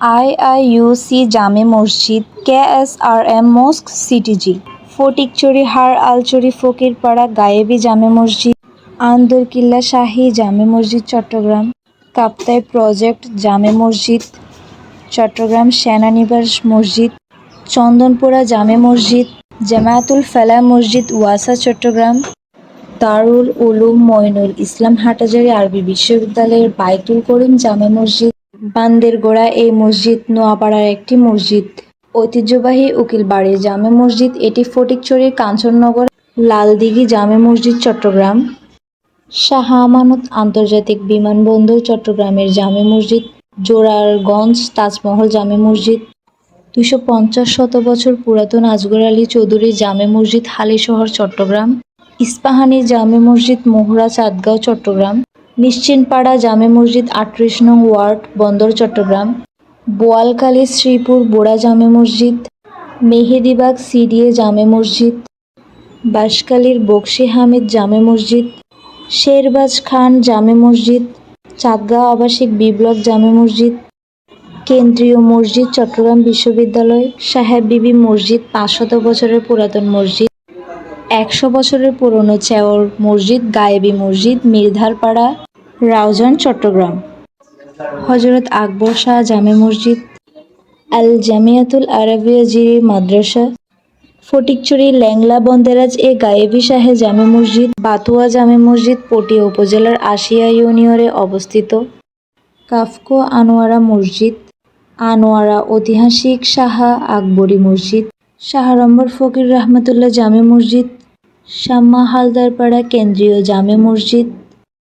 IIUC জামে মসজিদ K S R M mosque CTG Fatikchhari হার আলচুরি ফকিরপাড়া, গায়েবী জামে মসজিদ, আন্দরকিল্লা শাহী জামে মসজিদ, চট্টগ্রাম, কাপ্তাই প্রজেক্ট জামে মসজিদ, চট্টগ্রাম সেনানিবাস মসজিদ, চন্দনপুরা জামে মসজিদ, জামায়াতুল ফেলা মসজিদ, ওয়াসা, চট্টগ্রাম, দারুল উলুম মইনুল ইসলাম হাটাজারি আরবি বিশ্ববিদ্যালয়ের বাইতুল করিম জামে মসজিদ বান্দেরগোড়া এই মসজিদ নোয়াপাড়ার একটি মসজিদ। ঐতিহ্যবাহী উকিলবাড়ি জামে মসজিদ, এটি ফটিকছড়ির কাঞ্চননগর, লালদিঘি জামে মসজিদ, চট্টগ্রাম। শাহ আমানত আন্তর্জাতিক বিমানবন্দর, চট্টগ্রামের জামে মসজিদ, জোরারগঞ্জ তাজমহল জামে মসজিদ। দুশো পঞ্চাশ শত বছর পুরাতন আজগর আলী চৌধুরী জামে মসজিদ হালিশহর চট্টগ্রাম। ইস্পাহানি জামে মসজিদ, মোহরা, চাঁদগাঁও, চট্টগ্রাম। নিশ্চিনপাড়া জামে মসজিদ আটত্রিশ নং ওয়ার্ড, বন্দর, চট্টগ্রাম। বোয়ালখালী, শ্রীপুর, বোড়া জামে মসজিদ। মেহেদিবাগ, সিডিএ জামে মসজিদ। বাঁশখালীর বকশি হামিদ জামে মসজিদ। শেরবাজ খান জামে মসজিদ। চাঁদগাঁও আবাসিক বিপ্লব জামে মসজিদ। কেন্দ্রীয় মসজিদ চট্টগ্রাম বিশ্ববিদ্যালয়। সাহেব বিবি মসজিদ পাঁচশত বছরের পুরাতন মসজিদ। একশো বছরের পুরনো চেওর মসজিদ, গায়েবী মসজিদ, মির্ধারপাড়া। রাউজান, চট্টগ্রাম। হজরত আকবর শাহ জামে মসজিদ, আল জামিয়াতুল আরবিয়া জিরি মাদ্রাসা ফটিকছড়ি ল্যাংলা বন্দেরাজ এ গায়েবী শাহে জামে মসজিদ, বাতুয়া জামে মসজিদ পটিয়া উপজেলার আশিয়া ইউনিয়নে অবস্থিত। কাফকো আনোয়ারা মসজিদ, আনোয়ারা ঐতিহাসিক শাহা আকবরী মসজিদ শাহরম্বর ফকির রহমতুল্লাহ জামে মসজিদ, শাম্মা হালদারপাড়া কেন্দ্রীয় জামে মসজিদ